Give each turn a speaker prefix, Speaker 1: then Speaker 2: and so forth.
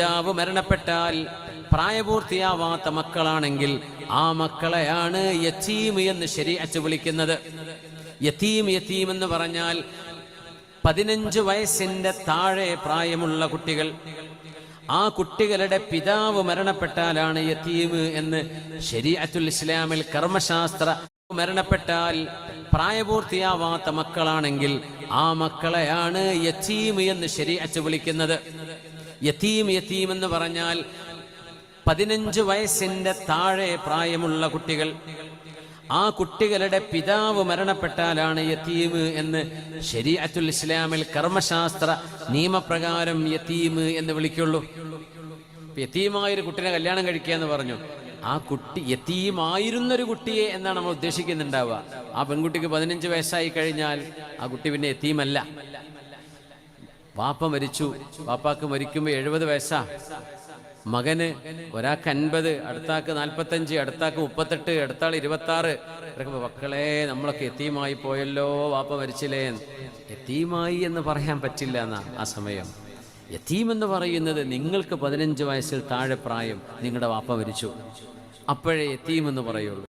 Speaker 1: പിതാവ് മരണപ്പെട്ടാൽ പ്രായപൂർത്തിയാവാത്ത മക്കളാണെങ്കിൽ ആ മക്കളെയാണ് യത്തീം എന്ന് ശരിയച്ച് വിളിക്കുന്നത്. യത്തീം യത്തീം എന്ന് പറഞ്ഞാൽ പതിനഞ്ച് വയസ്സിന്റെ താഴെ പ്രായമുള്ള കുട്ടികൾ. ആ കുട്ടികളുടെ പിതാവ് മരണപ്പെട്ടാലാണ് യത്തീം എന്ന് ശരീഅത്തുൽ ഇസ്ലാമിൽ കർമ്മശാസ്ത്ര മരണപ്പെട്ടാൽ പ്രായപൂർത്തിയാവാത്ത മക്കളാണെങ്കിൽ ആ മക്കളെയാണ് യത്തീം എന്ന് ശരീഅത്ത് വിളിക്കുന്നത്. യത്തീം യത്തീം എന്ന് പറഞ്ഞാൽ പതിനഞ്ച് വയസ്സിന്റെ താഴെ പ്രായമുള്ള കുട്ടികൾ. ആ കുട്ടികളുടെ പിതാവ് മരണപ്പെട്ടാലാണ് യത്തീം എന്ന് ശരീഅത്തുൽ ഇസ്ലാമിൽ കർമ്മശാസ്ത്ര നിയമപ്രകാരം യത്തീം എന്ന് വിളിക്കുള്ളൂ. ഇപ്പൊ യത്തീമായൊരു കുട്ടിനെ കല്യാണം കഴിക്കുക എന്ന് പറഞ്ഞു. ആ കുട്ടി യത്തീമായിരുന്നൊരു കുട്ടിയെ എന്നാണ് നമ്മൾ ഉദ്ദേശിക്കുന്നുണ്ടാവുക. ആ പെൺകുട്ടിക്ക് പതിനഞ്ച് വയസ്സായി കഴിഞ്ഞാൽ ആ കുട്ടി പിന്നെ യത്തീമല്ല വാപ്പ മരിച്ചു. വാപ്പാക്ക് മരിക്കുമ്പോൾ എഴുപത് വയസ്സാ. മകന് ഒരാൾക്ക് അൻപത് അടുത്താക്ക് നാൽപ്പത്തഞ്ച് അടുത്താക്ക് മുപ്പത്തെട്ട് അടുത്താൾ ഇരുപത്തി ആറ് മക്കളെ നമ്മളൊക്കെ എത്തിയുമായി പോയല്ലോ വാപ്പ മരിച്ചില്ലേ എത്തിയുമായി എന്ന് പറയാൻ പറ്റില്ല എന്നാ ആ സമയം. യത്തീം എന്ന് പറയുന്നത് നിങ്ങൾക്ക് പതിനഞ്ച് വയസ്സിൽ താഴെ പ്രായം നിങ്ങളുടെ വാപ്പ മരിച്ചു. അപ്പോഴേ യത്തീം എന്ന് പറയുള്ളൂ.